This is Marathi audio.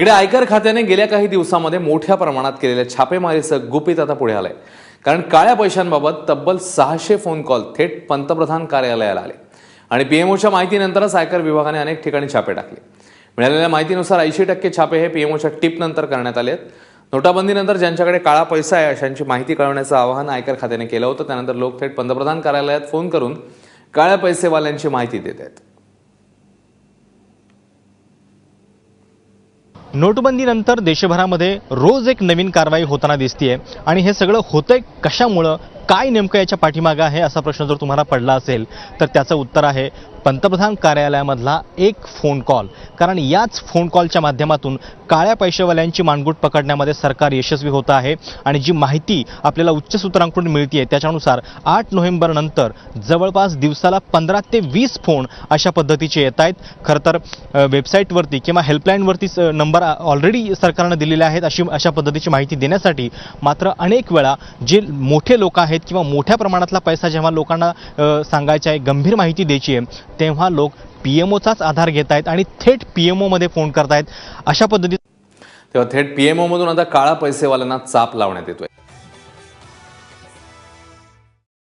इकडे आयकर खात्याने गेल्या काही दिवसामध्ये मोठ्या प्रमाणात केलेल्या छापेमारीचं गुपित आता पुढे आलंय. कारण काळ्या पैशांबाबत तब्बल सहाशे फोन कॉल थेट पंतप्रधान कार्यालयाला आले. आणि पीएमओच्या माहितीनंतरच आयकर विभागाने अनेक ठिकाणी छापे टाकले. मिळालेल्या माहितीनुसार ऐंशी टक्के छापे हे पीएमओच्या टिपनंतर करण्यात आले आहेत नोटाबंदीनंतर ज्यांच्याकडे काळा पैसा आहे अशांची माहिती कळवण्याचं आवाहन आयकर खात्याने केलं होतं. त्यानंतर लोक थेट पंतप्रधान कार्यालयात फोन करून काळ्या पैसेवाल्यांची माहिती देत आहेत. नोटबंदीनंतर देशभरामध्ये रोज एक नवीन कारवाई होताना दिसतीये. आणि हे सगळं होतंय कशामुळं? काय नेमकं याच्या पाठीमागं आहे? असा प्रश्न जर तुम्हाला पडला असेल तर त्याचं उत्तर आहे पंतप्रधान कार्यालयामधला एक फोन कॉल कारण याच फोन कॉलच्या माध्यमातून काळ्या पैशावाल्यांची मानगूट पकडण्यामध्ये सरकार यशस्वी होतं आहे आणि जी माहिती आपल्याला उच्च सूत्रांकडून मिळते त्याच्यानुसार आठ नोव्हेंबर नंतर जवळपास दिवसाला पंधरा ते वीस फोन अशा पद्धतीचे येत आहेत. खरं तर वेबसाईटवरती किंवा हेल्पलाईनवरती नंबर ऑलरेडी सरकारनं दिलेले आहेत अशी अशा पद्धतीची माहिती देण्यासाठी मात्र अनेक वेळा जे मोठे लोक आहेत किंवा मोठ्या प्रमाणातला पैसा जेव्हा लोकांना सांगायचा आहे गंभीर माहिती द्यायची आहे तेव्हा लोक पी एम ओचाच आधार घेत आहेत आणि थेट पी एम ओमध्ये फोन करतायत. अशा पद्धतीत तेव्हा थेट पीएमओ मधून आता काळा पैसेवाल्यांना चाप लावण्यात येतोय.